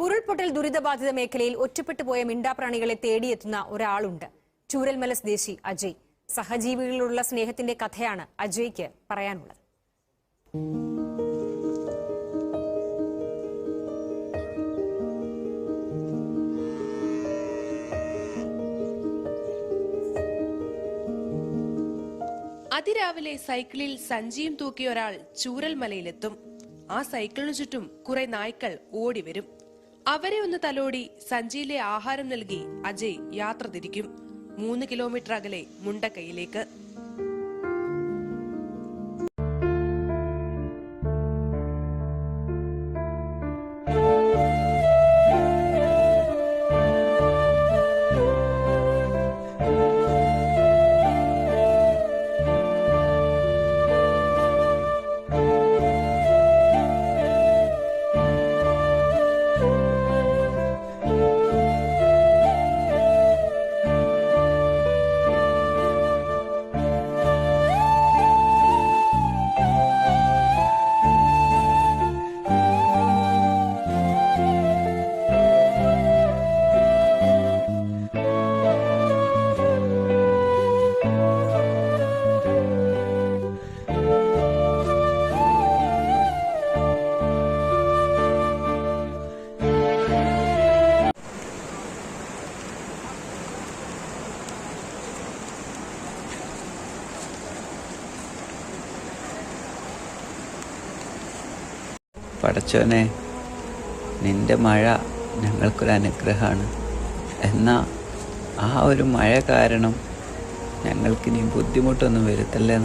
ഉരുൾപൊട്ടൽ ദുരിതബാധിത മേഖലയിൽ ഒറ്റപ്പെട്ടു പോയ മിണ്ടാപ്രാണികളെ തേടിയെത്തുന്ന ഒരാളുണ്ട്. ചൂരൽമല സ്വദേശി അജയ്. സഹജീവികളിലുള്ള സ്നേഹത്തിന്റെ കഥയാണ് അജയ്ക്ക് പറയാനുള്ളത്. അതിരാവിലെ സൈക്കിളിൽ സഞ്ചിയും തൂക്കിയ ഒരാൾ ചൂരൽമലയിലെത്തും. ആ സൈക്കിളിനു ചുറ്റും കുറെ നായ്ക്കൾ ഓടിവരും. അവരെ ഒന്ന് തലോടി സഞ്ചിയിലെ ആഹാരം നൽകി അജയ് യാത്ര തിരിക്കും. മൂന്ന് കിലോമീറ്റർ അകലെ മുണ്ടക്കൈയിലേക്ക്. പടച്ചോനെ നിന്റെ മഴ ഞങ്ങൾക്കൊരു അനുഗ്രഹമാണ് എന്നാൽ ആ ഒരു മഴ കാരണം ഞങ്ങൾക്കിനി ബുദ്ധിമുട്ടൊന്നും വരുത്തല്ലേ